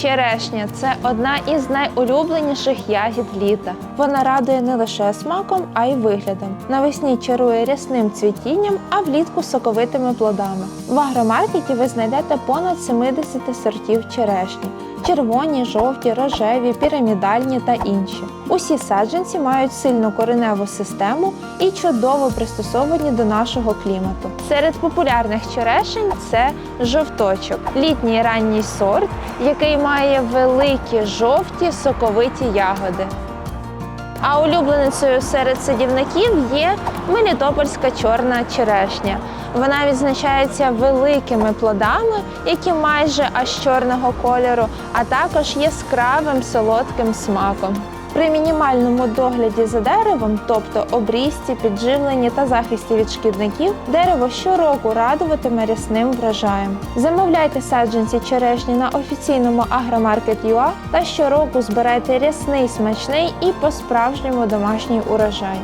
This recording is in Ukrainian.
Черешня це одна із найулюбленіших ягід літа. Вона радує не лише смаком, а й виглядом. Навесні чарує рясним цвітінням, а влітку соковитими плодами. В агромаркеті ви знайдете понад 70 сортів черешні. Червоні, жовті, рожеві, пірамідальні та інші. Усі саджанці мають сильну кореневу систему і чудово пристосовані до нашого клімату. Серед популярних черешень це жовточок, літній ранній сорт, який має великі жовті соковиті ягоди. А улюбленицею серед садівників є Мелітопольська чорна черешня. Вона відзначається великими плодами, які майже аж чорного кольору, а також яскравим солодким смаком. При мінімальному догляді за деревом, тобто обрізці, підживленні та захисті від шкідників, дерево щороку радуватиме рясним врожаєм. Замовляйте саджанці черешні на офіційному агромаркет.ua та щороку збирайте рясний, смачний і по-справжньому домашній урожай.